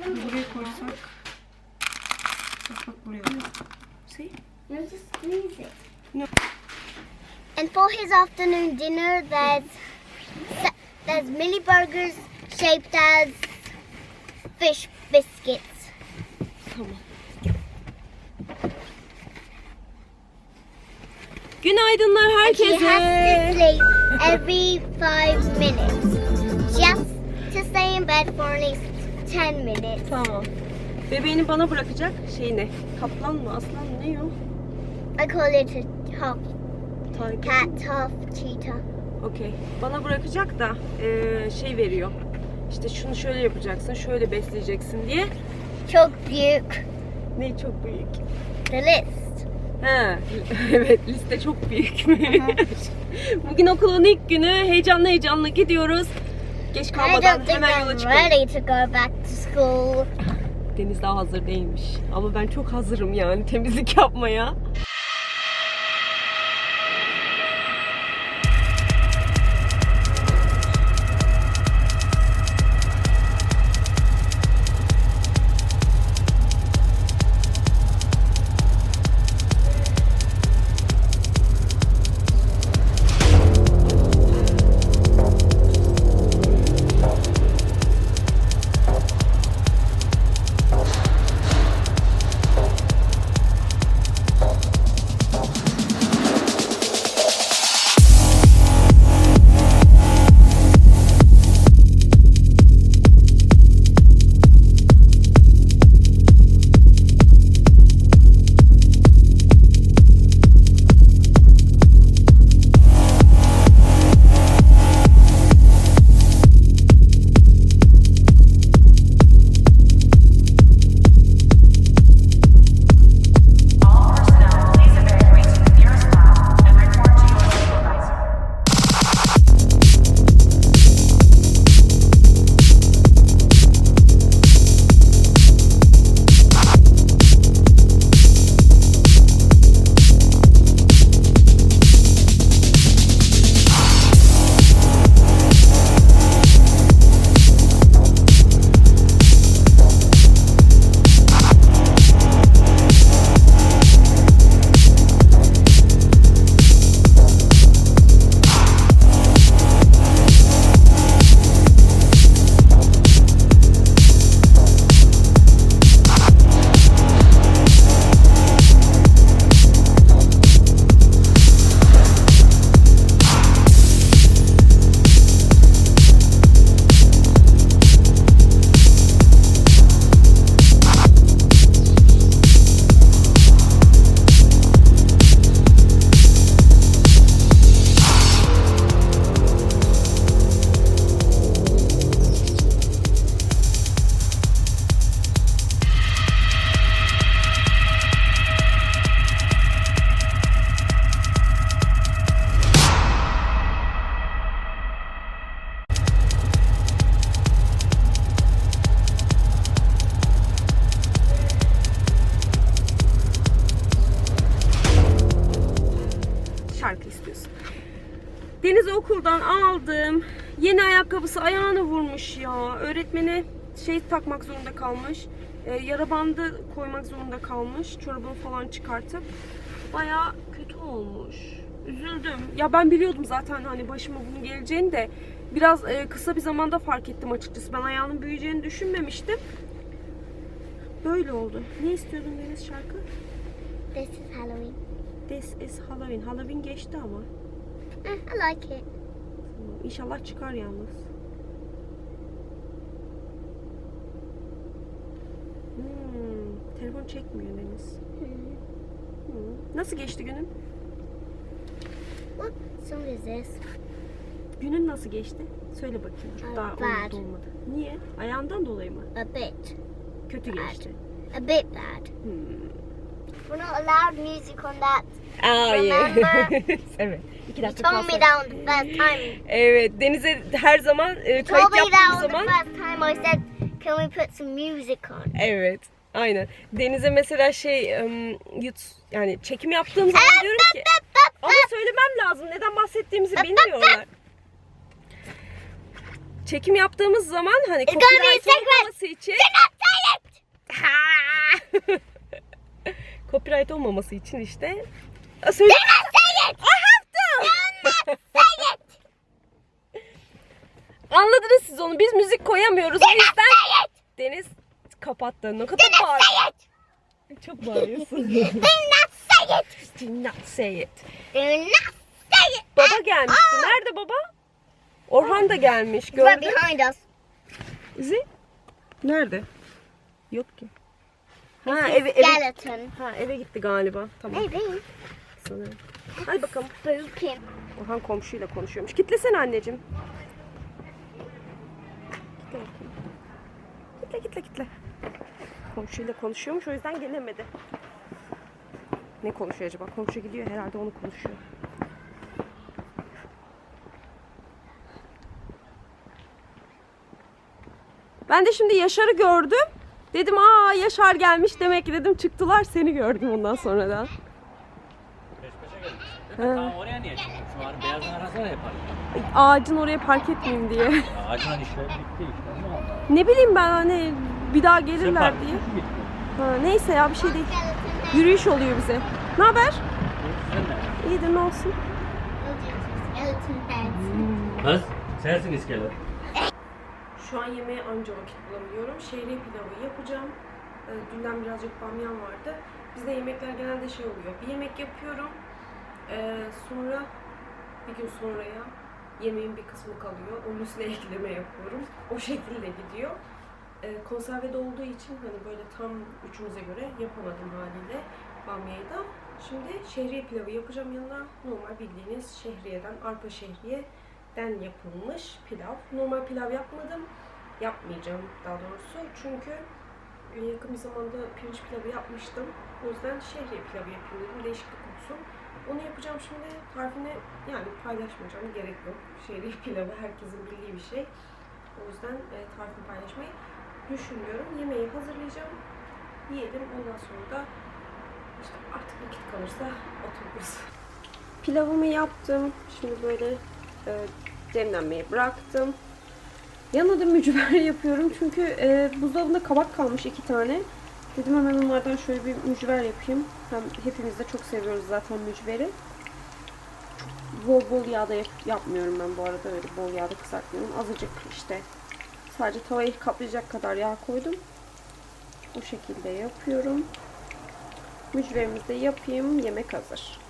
Bak. Bak bak buraya. See? No, just squeeze it. No. And for his afternoon dinner, there's there's mini burgers shaped as fish biscuits. Tamam. Günaydınlar He has to herkese. sleep every five minutes, just to stay in bed for at least ten minutes. Tamam. Bebeğini bana bırakacak. Şey ne? Kaplan mı? Aslan mı? Ne o? I call it a half Tiger. cat, half cheetah. Okey. Bana bırakacak da eee, şey veriyor. İşte şunu şöyle yapacaksın, şöyle besleyeceksin diye. Çok büyük. Ne çok büyük. The list. Ha, evet liste çok büyük. Bugün okulun ilk günü. Heyecanlı heyecanlı gidiyoruz. Geç kalmadan hemen yola çıkalım. ready to go back to school. Deniz daha hazır değilmiş. Ama ben çok hazırım yani temizlik yapmaya. Ayakkabısı ayağını vurmuş ya. Öğretmeni şey takmak zorunda kalmış. E, yara bandı koymak zorunda kalmış. Çorabını falan çıkartıp. Baya kötü olmuş. Üzüldüm. Ya ben biliyordum zaten hani başıma bunun geleceğini de biraz e, kısa bir zamanda fark ettim açıkçası. Ben ayağının büyüyeceğini düşünmemiştim. Böyle oldu. Ne istiyordun Deniz şarkı? This is Halloween. This is Halloween. Halloween geçti ama. Eh, I like it. İnşallah çıkar yalnız. Hmm, telefon çekmiyor Deniz. Hmm. Nasıl geçti günün? İs this? Günün nasıl geçti? Söyle bakayım. Çok daha bad. olmadı. Niye? Ayağından dolayı mı? A bit. Kötü geçti. A bit bad. Hmm. We're not allowed music on that. Aa, Remember? evet. İki dakika told me kalsın. that on the first time. Evet. Denize her zaman e, You told kayıt me that yaptığım the zaman first time. I said, can we put some music on? Evet. Aynen. Denize mesela şey ım, yut- yani çekim yaptığım zaman diyorum ki ama söylemem lazım. Neden bahsettiğimizi bilmiyorlar. Çekim yaptığımız zaman hani gonna be copyright secret. olmaması için it! Copyright olmaması için işte. Söyle. Siz onu. Biz müzik koyamıyoruz. O yüzden Deniz kapattı. Ne kadar bağır. Çok bağırıyorsun. Do not say it. Do not say it. Baba gelmişti. Nerede baba? Orhan da gelmiş. Gördün. behind us. İzi? Nerede? Yok ki. Ha eve, eve, Skeleton. ha, eve gitti galiba. Tamam Maybe. sanırım. Hadi bakalım. Orhan komşuyla konuşuyormuş. Kitlesene anneciğim. Kitle bakayım. Kitle kitle. Komşuyla konuşuyormuş o yüzden gelemedi. Ne konuşuyor acaba? Komşu gidiyor herhalde onu konuşuyor. Ben de şimdi Yaşar'ı gördüm. Dedim aa Yaşar gelmiş demek ki dedim çıktılar seni gördüm ondan sonra da. Peş peşe. Tamam oraya niye çıktın? Şu an beyazın arasına yapar. Ağacın oraya park etmeyeyim diye. Ağacın işleri bitti işte. Ne bileyim ben hani bir daha gelirler diye. Ha, neyse ya bir şey değil. Yürüyüş oluyor bize. Ne haber? İyidir ne olsun. Kız sensin iskelet. Şu an yemeğe anca vakit bulabiliyorum. Şehriye pilavı yapacağım. Ee, dünden birazcık bamyan vardı. Bizde yemekler genelde şey oluyor. Bir yemek yapıyorum. Ee, sonra bir gün sonraya yemeğin bir kısmı kalıyor. Onun üstüne ekleme yapıyorum. O şekilde gidiyor. Ee, konservede olduğu için hani böyle tam üçümüze göre yapamadım haliyle bamyayı da. Şimdi şehriye pilavı yapacağım yanına. Normal bildiğiniz şehriyeden, arpa şehriyeden yapılmış pilav. Normal pilav yapmadım. Yapmayacağım daha doğrusu. Çünkü e, yakın bir zamanda pirinç pilavı yapmıştım. O yüzden şehriye pilavı yapayım dedim. Değişiklik olsun. Onu yapacağım şimdi. Tarifini yani paylaşmayacağım. Gerek yok. Şehriye pilavı herkesin bildiği bir şey. O yüzden e, tarifini paylaşmayı düşünmüyorum. Yemeği hazırlayacağım. Yiyelim. Ondan sonra da işte artık vakit kalırsa otururuz. Pilavımı yaptım. Şimdi böyle e, demlenmeye bıraktım. Yanına da mücver yapıyorum çünkü e, buzdolabında kabak kalmış iki tane. Dedim hemen onlardan şöyle bir mücver yapayım. Hem hepimiz de çok seviyoruz zaten mücveri. Bol bol yağda yap- yapmıyorum ben bu arada öyle bol yağda kızartmıyorum. Azıcık işte sadece tavayı kaplayacak kadar yağ koydum. O şekilde yapıyorum. Mücverimizi de yapayım. Yemek hazır.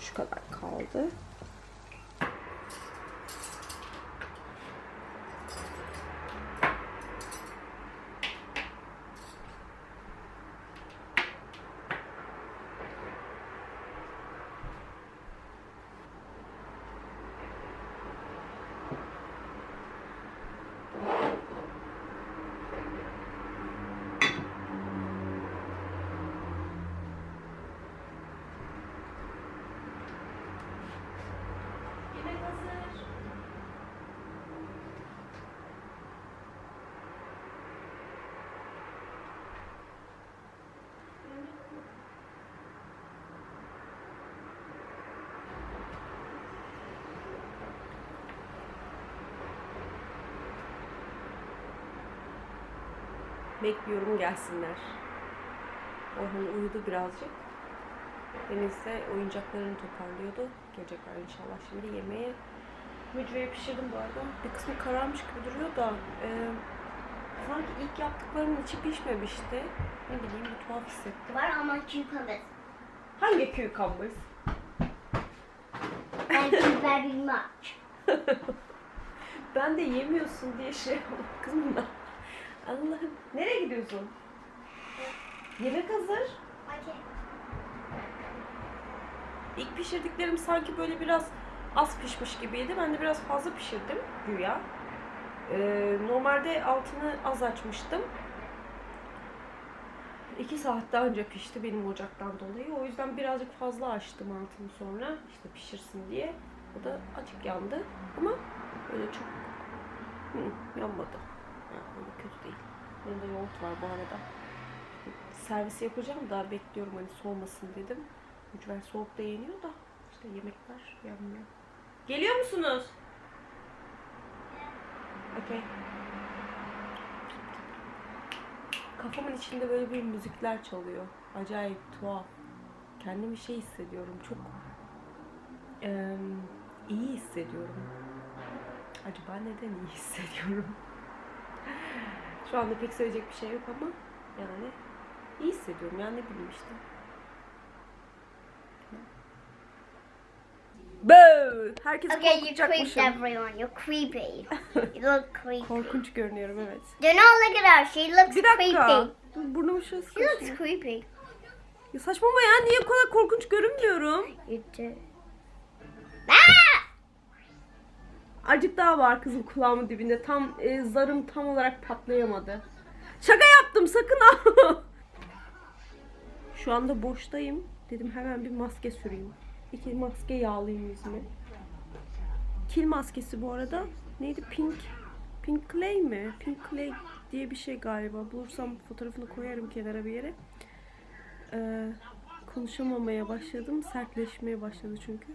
Şu kadar kaldı. Bekliyorum gelsinler. Orhan uyudu birazcık. Deniz de oyuncaklarını toparlıyordu. Gelecekler inşallah şimdi yemeğe. Mücveyi pişirdim bu arada. Bir kısmı kararmış gibi duruyor da e, sanki ilk yaptıklarımın içi pişmemişti. Ne bileyim bir tuhaf hissettim. Var ama cucumbers. Hangi you very much. Ben de yemiyorsun diye şey kızım da. Allah'ım. Nereye gidiyorsun? Yemek hazır. Okay. İlk pişirdiklerim sanki böyle biraz az pişmiş gibiydi. Ben de biraz fazla pişirdim güya. Ee, normalde altını az açmıştım. İki saat daha önce pişti benim ocaktan dolayı. O yüzden birazcık fazla açtım altını sonra. işte pişirsin diye. O da açık yandı. Ama öyle çok hı, yanmadı. Yani kötü değil. Yanında yoğurt var bu arada. Servis yapacağım da bekliyorum hani soğumasın dedim. Mücver soğuk da yeniyor da işte yemekler yanmıyor. Geliyor musunuz? Okey. kafamın içinde böyle bir müzikler çalıyor. Acayip tuhaf. Kendimi şey hissediyorum. Çok eee, iyi hissediyorum. Acaba neden iyi hissediyorum? Şu anda pek söyleyecek bir şey yok ama yani iyi hissediyorum. Yani ne bileyim işte. Boo! Herkes Okay, you creeped everyone. You're creepy. You look creepy. Korkunç görünüyorum evet. Do not look at her. She looks Bir dakika. creepy. Dur, Burnumu şurası She looks creepy. Ya saçmalama ya niye bu kadar korkunç görünmüyorum? You do. Ah! Acık daha var kızım kulağımın dibinde. Tam e, zarım tam olarak patlayamadı. Şaka yaptım sakın ha. Şu anda boştayım. Dedim hemen bir maske süreyim. İki maske yağlayayım yüzüme. Kil maskesi bu arada. Neydi? Pink. Pink Clay mi? Pink Clay diye bir şey galiba. Bulursam fotoğrafını koyarım kenara bir yere. Ee, konuşamamaya başladım. Sertleşmeye başladı çünkü.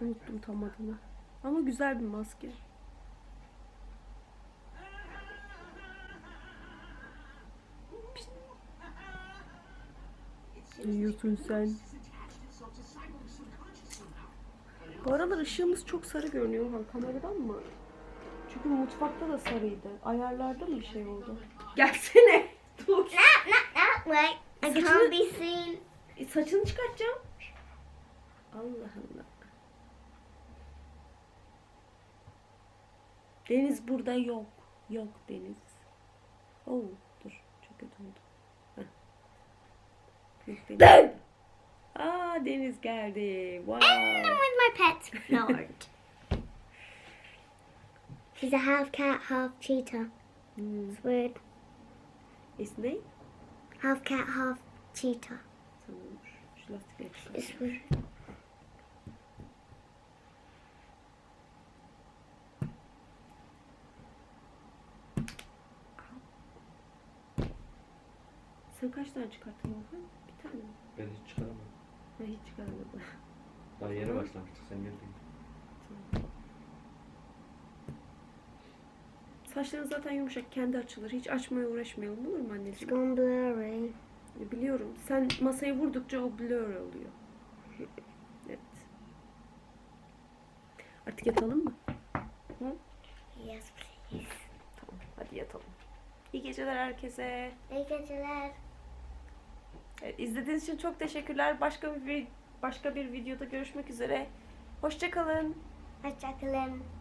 Unuttum tam adını. Ama güzel bir maske. Yiyorsun sen? Bu aralar ışığımız çok sarı görünüyor. Ha, kameradan mı? Çünkü mutfakta da sarıydı. Ayarlarda mı bir şey oldu? Gelsene. Dur. Not, not that way. I Saçını- can't be seen. Saçını çıkartacağım. Allah Allah. Deniz burada yok. Yok Deniz. Oo, dur. Çok kötü oldu. Heh. Deniz. Aa Deniz geldi. Wow. And I'm with my pet, Nord. She's a half cat, half cheetah. Hmm. It's weird. İsmi ne? Half cat, half cheetah. Tamam. Şu çıkar. It's weird. Sen kaç tane çıkarttın Orhan? Bir tane mi? Ben hiç çıkaramadım. Ben hiç çıkarmadım. Daha yeni başlamıştık sen geldin. Saçların zaten yumuşak kendi açılır. Hiç açmaya uğraşmayalım olur mu It's anneciğim? gone blurry. E, Biliyorum. Sen masayı vurdukça o blur oluyor. Evet. Artık yatalım mı? Yes, please. Tamam. Hadi yatalım. İyi geceler herkese. İyi geceler. Evet, izlediğiniz için çok teşekkürler. Başka bir başka bir videoda görüşmek üzere. Hoşçakalın. Hoşçakalın.